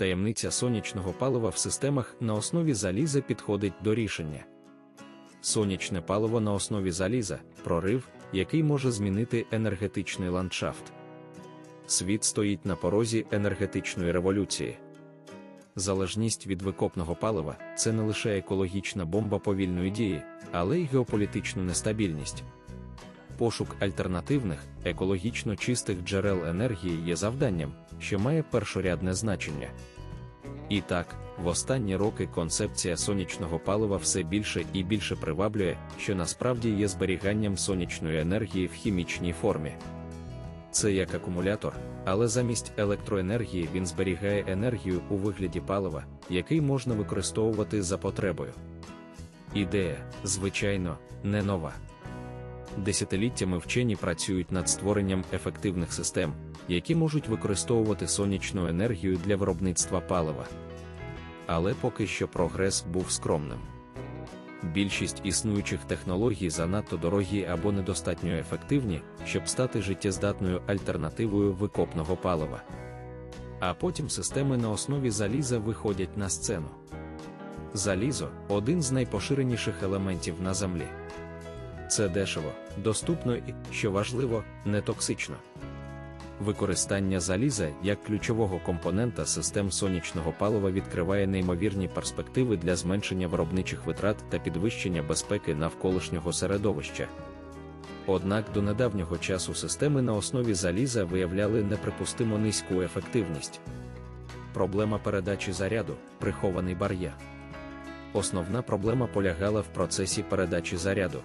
таємниця сонячного палива в системах на основі заліза підходить до рішення. Сонячне паливо на основі заліза прорив, який може змінити енергетичний ландшафт. Світ стоїть на порозі енергетичної революції. Залежність від викопного палива це не лише екологічна бомба повільної дії, але й геополітичну нестабільність. Пошук альтернативних, екологічно чистих джерел енергії є завданням, що має першорядне значення. І так, в останні роки концепція сонячного палива все більше і більше приваблює, що насправді є зберіганням сонячної енергії в хімічній формі. Це як акумулятор, але замість електроенергії він зберігає енергію у вигляді палива, який можна використовувати за потребою. Ідея, звичайно, не нова. Десятиліттями вчені працюють над створенням ефективних систем, які можуть використовувати сонячну енергію для виробництва палива. Але поки що прогрес був скромним. Більшість існуючих технологій занадто дорогі або недостатньо ефективні, щоб стати життєздатною альтернативою викопного палива. А потім системи на основі заліза виходять на сцену. Залізо один з найпоширеніших елементів на землі. Це дешево, доступно і, що важливо, не токсично. Використання заліза як ключового компонента систем сонячного палива відкриває неймовірні перспективи для зменшення виробничих витрат та підвищення безпеки навколишнього середовища. Однак до недавнього часу системи на основі заліза виявляли неприпустимо низьку ефективність. Проблема передачі заряду прихований бар'єр. Основна проблема полягала в процесі передачі заряду.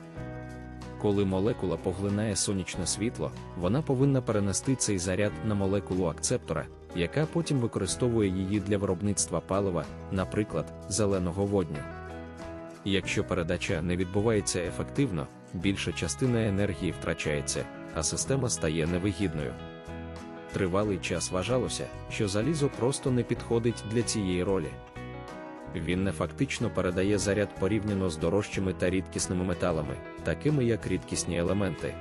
Коли молекула поглинає сонячне світло, вона повинна перенести цей заряд на молекулу акцептора, яка потім використовує її для виробництва палива, наприклад, зеленого водню. Якщо передача не відбувається ефективно, більша частина енергії втрачається, а система стає невигідною. Тривалий час вважалося, що залізо просто не підходить для цієї ролі. Він не фактично передає заряд порівняно з дорожчими та рідкісними металами, такими як рідкісні елементи.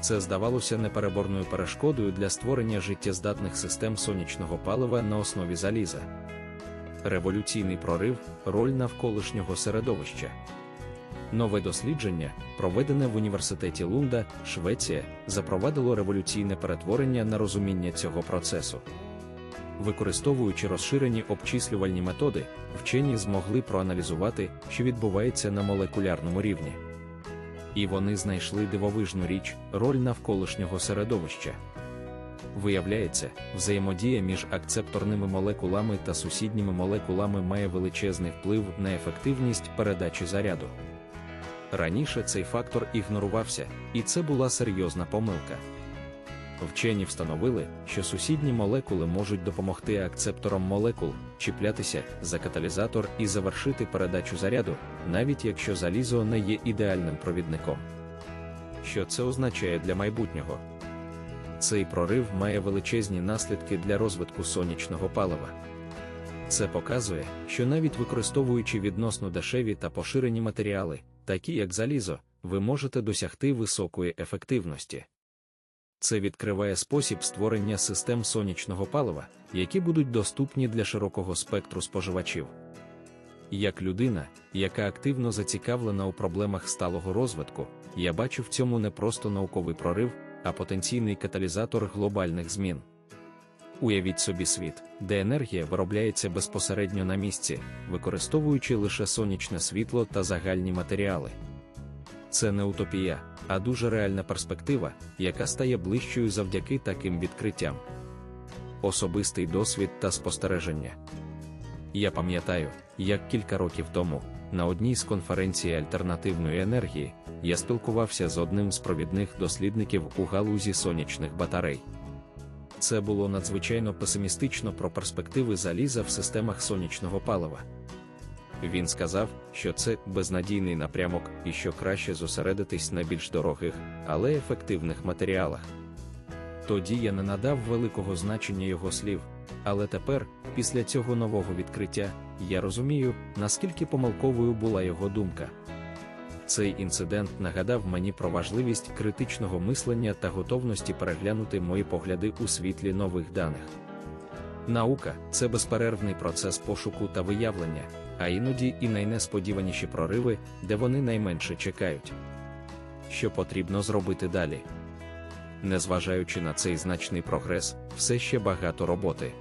Це здавалося непереборною перешкодою для створення життєздатних систем сонячного палива на основі заліза. Революційний прорив роль навколишнього середовища. Нове дослідження, проведене в університеті Лунда, Швеція, запровадило революційне перетворення на розуміння цього процесу. Використовуючи розширені обчислювальні методи, вчені змогли проаналізувати, що відбувається на молекулярному рівні. І вони знайшли дивовижну річ роль навколишнього середовища. Виявляється, взаємодія між акцепторними молекулами та сусідніми молекулами має величезний вплив на ефективність передачі заряду. Раніше цей фактор ігнорувався, і це була серйозна помилка. Вчені встановили, що сусідні молекули можуть допомогти акцепторам молекул чіплятися за каталізатор і завершити передачу заряду, навіть якщо залізо не є ідеальним провідником. Що це означає для майбутнього? Цей прорив має величезні наслідки для розвитку сонячного палива. Це показує, що навіть використовуючи відносно дешеві та поширені матеріали, такі як залізо, ви можете досягти високої ефективності. Це відкриває спосіб створення систем сонячного палива, які будуть доступні для широкого спектру споживачів. Як людина, яка активно зацікавлена у проблемах сталого розвитку, я бачу в цьому не просто науковий прорив, а потенційний каталізатор глобальних змін. Уявіть собі світ, де енергія виробляється безпосередньо на місці, використовуючи лише сонячне світло та загальні матеріали. Це не утопія, а дуже реальна перспектива, яка стає ближчою завдяки таким відкриттям. Особистий досвід та спостереження. Я пам'ятаю, як кілька років тому, на одній з конференцій альтернативної енергії, я спілкувався з одним з провідних дослідників у галузі сонячних батарей. Це було надзвичайно песимістично про перспективи заліза в системах сонячного палива. Він сказав, що це безнадійний напрямок і що краще зосередитись на більш дорогих, але ефективних матеріалах. Тоді я не надав великого значення його слів, але тепер, після цього нового відкриття, я розумію, наскільки помилковою була його думка. Цей інцидент нагадав мені про важливість критичного мислення та готовності переглянути мої погляди у світлі нових даних. Наука це безперервний процес пошуку та виявлення, а іноді і найнесподіваніші прориви, де вони найменше чекають. Що потрібно зробити далі? Незважаючи на цей значний прогрес, все ще багато роботи.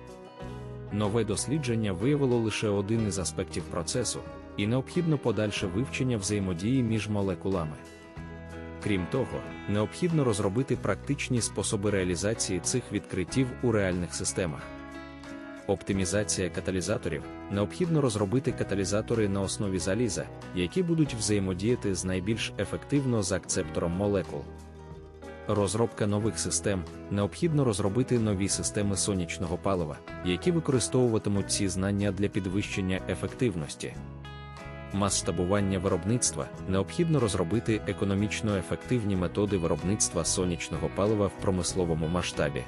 Нове дослідження виявило лише один із аспектів процесу, і необхідно подальше вивчення взаємодії між молекулами. Крім того, необхідно розробити практичні способи реалізації цих відкриттів у реальних системах. Оптимізація каталізаторів необхідно розробити каталізатори на основі заліза, які будуть взаємодіяти з найбільш ефективно з акцептором молекул. Розробка нових систем необхідно розробити нові системи сонячного палива, які використовуватимуть ці знання для підвищення ефективності. Масштабування виробництва необхідно розробити економічно ефективні методи виробництва сонячного палива в промисловому масштабі.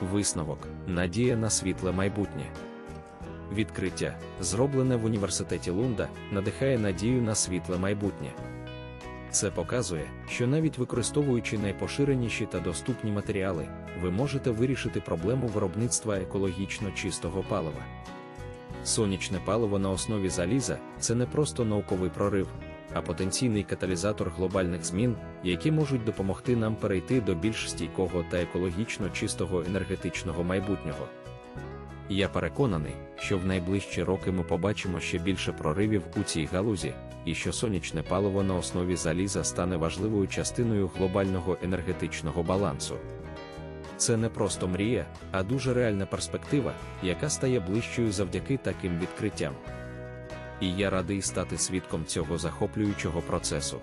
Висновок надія на світле майбутнє. Відкриття, зроблене в університеті Лунда, надихає надію на світле майбутнє. Це показує, що навіть використовуючи найпоширеніші та доступні матеріали, ви можете вирішити проблему виробництва екологічно чистого палива. Сонячне паливо на основі заліза це не просто науковий прорив, а потенційний каталізатор глобальних змін, які можуть допомогти нам перейти до більш стійкого та екологічно чистого енергетичного майбутнього. Я переконаний, що в найближчі роки ми побачимо ще більше проривів у цій галузі, і що сонячне паливо на основі заліза стане важливою частиною глобального енергетичного балансу. Це не просто мрія, а дуже реальна перспектива, яка стає ближчою завдяки таким відкриттям. І я радий стати свідком цього захоплюючого процесу.